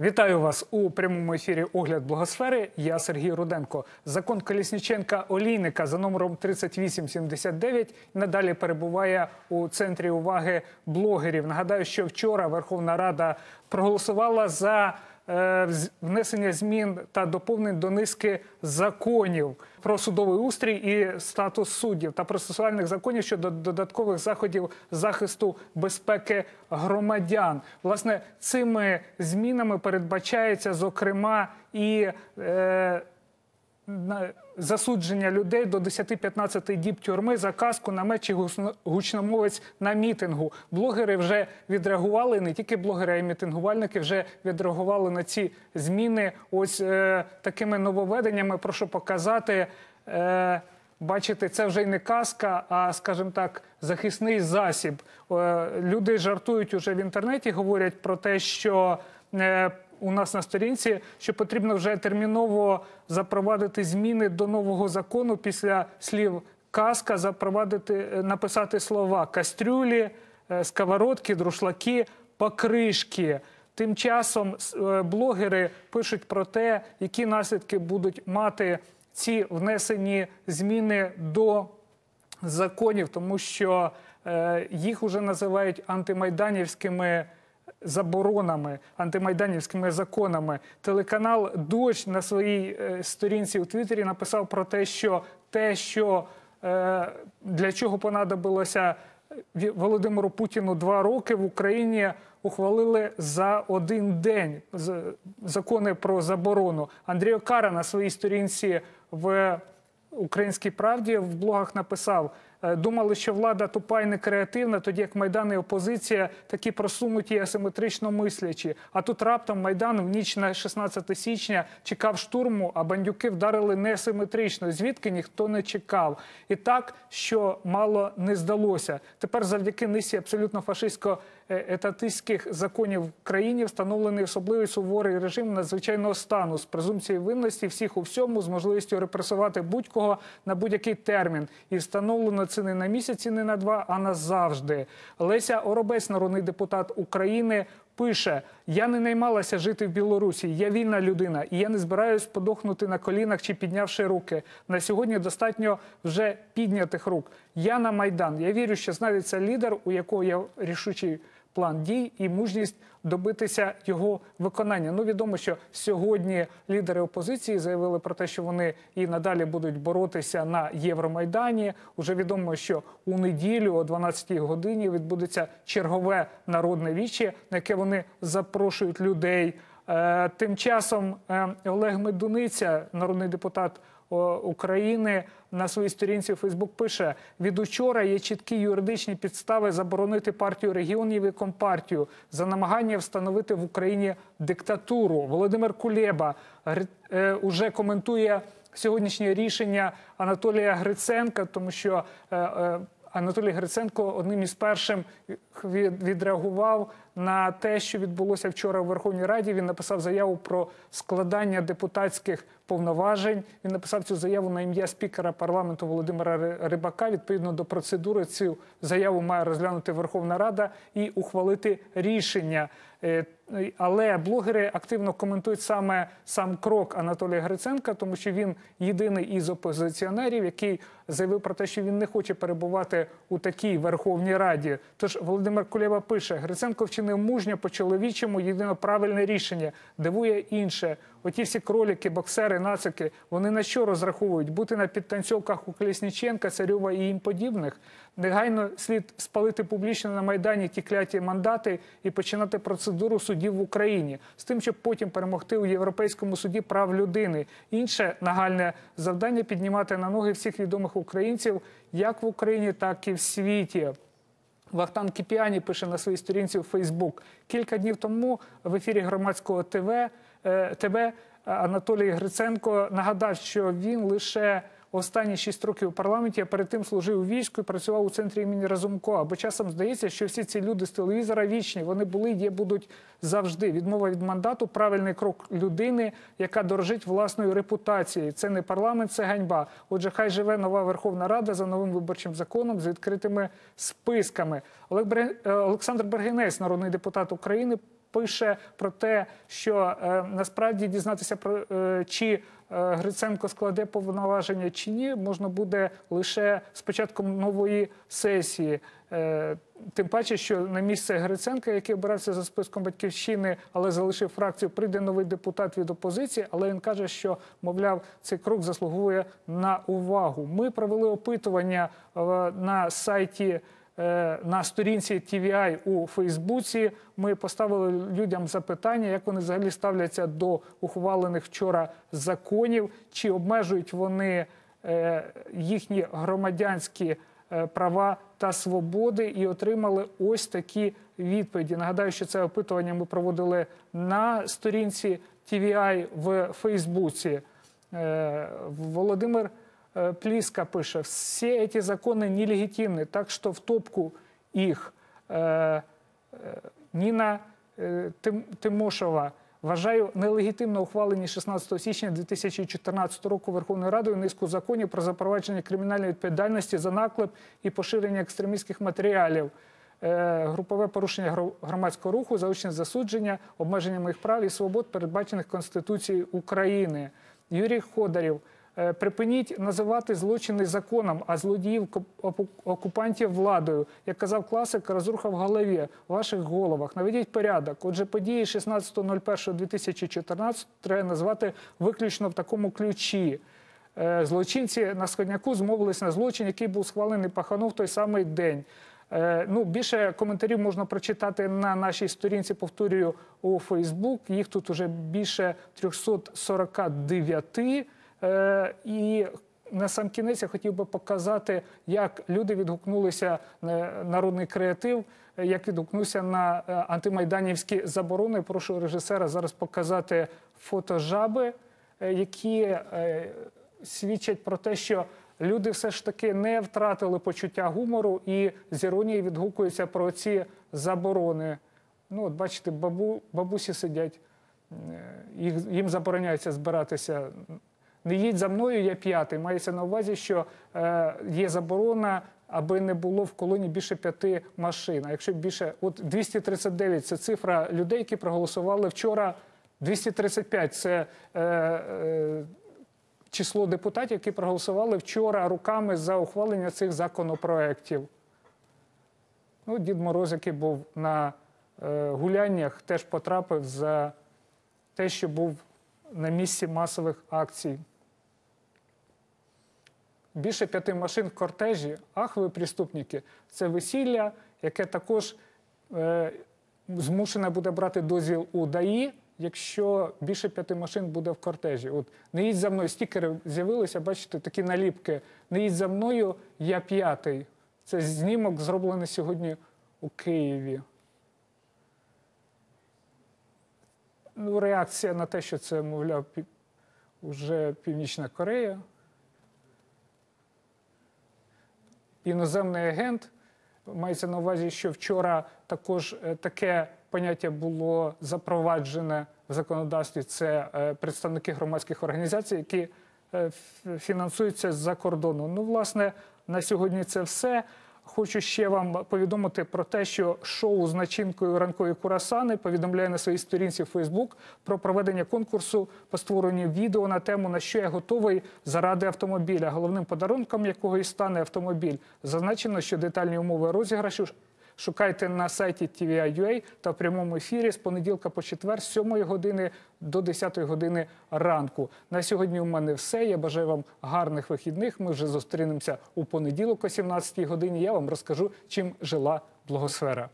Вітаю вас у прямому ефірі Огляд Благосфери. Я Сергій Руденко. Закон Колісніченка Олійника за номером 3879 надалі перебуває у центрі уваги блогерів. Нагадаю, що вчора Верховна Рада проголосувала за внесення змін та доповнень до низки законів про судовий устрій і статус суддів та процесуальних законів щодо додаткових заходів захисту безпеки громадян. Власне, цими змінами передбачається зокрема і е, засудження людей до 10-15 діб тюрми за казку на мечі гучномовець на мітингу. Блогери вже відреагували, не тільки блогери, а й мітингувальники вже відреагували на ці зміни. Ось е, такими нововведеннями прошу показати. Е, Бачите, це вже й не казка, а скажімо так, захисний засіб. Е, Люди жартують уже в інтернеті, говорять про те, що е, у нас на сторінці, що потрібно вже терміново запровадити зміни до нового закону після слів казка, запровадити, е, написати слова кастрюлі, е, сковородки, друшлаки, покришки. Тим часом е, блогери пишуть про те, які наслідки будуть мати ці внесені зміни до законів, тому що їх вже називають антимайданівськими заборонами, антимайданівськими законами. Телеканал Дощ на своїй е, сторінці у Твіттері написав про те, що те, що е, для чого понадобилося Володимиру Путіну два роки в Україні ухвалили за один день закони про заборону. Андрій Окара на своїй сторінці в Українській правді в блогах написав: е, думали, що влада тупа і некреативна, тоді як Майдан і опозиція такі просунуті і асиметрично мислячі. А тут раптом Майдан в ніч на 16 січня чекав штурму, а бандюки вдарили несиметрично, звідки ніхто не чекав. І так, що мало не здалося. Тепер завдяки низці абсолютно фашистсько-етатистських законів в країні встановлений особливий суворий режим надзвичайного стану з презумпцією винності всіх у всьому, з можливістю репресувати будь-кого на будь-який термін. І встановлено це не на місяць, і не на два, а назавжди. Леся Оробець, народний депутат України. Пише: я не наймалася жити в Білорусі. Я вільна людина, і я не збираюсь подохнути на колінах чи піднявши руки. На сьогодні достатньо вже піднятих рук. Я на майдан. Я вірю, що знайдеться лідер, у якого є рішучий план дій і мужність добитися його виконання. Ну відомо, що сьогодні лідери опозиції заявили про те, що вони і надалі будуть боротися на Євромайдані. Уже відомо, що у неділю о 12-й годині відбудеться чергове народне віче, на яке вони запрошують людей. Е, Тим часом е, Олег Медуниця, народний депутат України, на своїй сторінці Фейсбук пише: від учора є чіткі юридичні підстави заборонити партію регіонів і компартію за намагання встановити в Україні диктатуру. Володимир Кулєба е, уже коментує сьогоднішнє рішення Анатолія Гриценка, тому що е, е, Анатолій Гриценко одним із перших від- відреагував на те, що відбулося вчора у Верховній Раді. Він написав заяву про складання депутатських повноважень. Він написав цю заяву на ім'я спікера парламенту Володимира Рибака. Відповідно до процедури, цю заяву має розглянути Верховна Рада і ухвалити рішення. Е, Але блогери активно коментують саме сам крок Анатолія Гриценка, тому що він єдиний із опозиціонерів, який заявив про те, що він не хоче перебувати у такій Верховній Раді. Тож Володимир Кулєва пише: Гриценко вчинив мужньо по чоловічому єдине правильне рішення. Дивує інше. Оті всі кроліки, боксери, нацики, вони на що розраховують? Бути на підтанцьовках у Колісніченка, Царьова і їм подібних. Негайно слід спалити публічно на Майдані ті кляті мандати і починати процедуру судів в Україні з тим, щоб потім перемогти у Європейському суді прав людини. Інше нагальне завдання піднімати на ноги всіх відомих українців як в Україні, так і в світі. Вахтан Кіпіані пише на своїй сторінці у Фейсбук. Кілька днів тому в ефірі громадського ТВ, е, ТВ Анатолій Гриценко нагадав, що він лише останні шість років у парламенті, а перед тим служив у війську і працював у центрі імені Разумкова. Бо часом здається, що всі ці люди з телевізора вічні, вони були, є, будуть завжди. Відмова від мандату правильний крок людини, яка дорожить власною репутацією. Це не парламент, це ганьба. Отже, хай живе нова Верховна Рада за новим виборчим законом з відкритими списками. Олег е, Олександр Бергенець, народний депутат України. Пише про те, що е, насправді дізнатися про е, чи е, Гриценко складе повноваження чи ні, можна буде лише з початком нової сесії. Е, Тим паче, що на місце Гриценка, який обирався за списком батьківщини, але залишив фракцію, прийде новий депутат від опозиції. Але він каже, що мовляв, цей крок заслуговує на увагу. Ми провели опитування е, на сайті. Е, На сторінці TVI у Фейсбуці ми поставили людям запитання, як вони взагалі ставляться до ухвалених вчора законів, чи обмежують вони е, їхні громадянські е, права та свободи, і отримали ось такі відповіді. Нагадаю, що це опитування ми проводили на сторінці TVI в Фейсбуці. Володимир Плиска пише, все эти законы нелегитимны, так что в топку их. Э, э, Ніна е, Тим- Тимошова. Вважаю нелегітимно ухвалені 16 січня 2014 року Верховною Радою низку законів про запровадження кримінальної відповідальності за наклеп і поширення екстремістських матеріалів. Е, Групове порушення гро- громадського руху, заочне засудження, обмеження моїх прав і свобод, передбачених Конституцією України. Юрій Ходорів. Е, Припиніть називати злочини законом, а злодіїв окупантів владою. Як казав класик, розруха в голові, в ваших головах. Наведіть порядок. Отже, події 16.01.2014 треба назвати виключно в такому ключі. Е, Злочинці на Сходняку змовились на злочин, який був схвалений Пахану в той самий день. Е, Ну, більше коментарів можна прочитати на нашій сторінці, повторюю, у Фейсбук. Їх тут уже більше 349. Е, І на сам кінець я хотів би показати, як люди відгукнулися на народний креатив, як відгукнувся на е, антимайданівські заборони. Прошу режисера зараз показати фото жаби, е, які свідчать про те, що люди все ж таки не втратили почуття гумору і з іронією відгукуються про ці заборони. Ну, от бачите, бабу, бабусі сидять, їм забороняється збиратися. Не їдь за мною, я п'ятий. Мається на увазі, що е, є заборона, аби не було в колоні більше п'яти машин. А якщо більше, от 239 – це цифра людей, які проголосували вчора. 235 – це е, е, число депутатів, які проголосували вчора руками за ухвалення цих законопроєктів. Ну, Дід Мороз, який був на е, гуляннях, теж потрапив за те, що був на місці масових акцій. Більше п'яти машин в кортежі, ах ви преступники, це весілля, яке також е, змушене буде брати дозвіл у ДАІ, якщо більше п'яти машин буде в кортежі. От не їдь за мною, стікери з'явилися, бачите, такі наліпки. Не їдь за мною, я п'ятий. Це знімок зроблений сьогодні у Києві. Ну, реакція на те, що це, мовляв, вже Північна Корея. Іноземний агент. Мається на увазі, що вчора також е, таке поняття було запроваджене в законодавстві. Це е, представники громадських організацій, які е, фінансуються з-за кордону. Ну, власне, на сьогодні це все. Хочу ще вам повідомити про те, що шоу з начинкою ранкові курасани повідомляє на своїй сторінці в Фейсбук про проведення конкурсу по створенню відео на тему на що я готовий заради автомобіля, головним подарунком якого і стане автомобіль. Зазначено, що детальні умови розіграшу шукайте на сайті TVI.ua та в прямому ефірі з понеділка по четвер, з 7 години до 10 години ранку. На сьогодні у мене все. Я бажаю вам гарних вихідних. Ми вже зустрінемося у понеділок о 17 годині. Я вам розкажу, чим жила благосфера.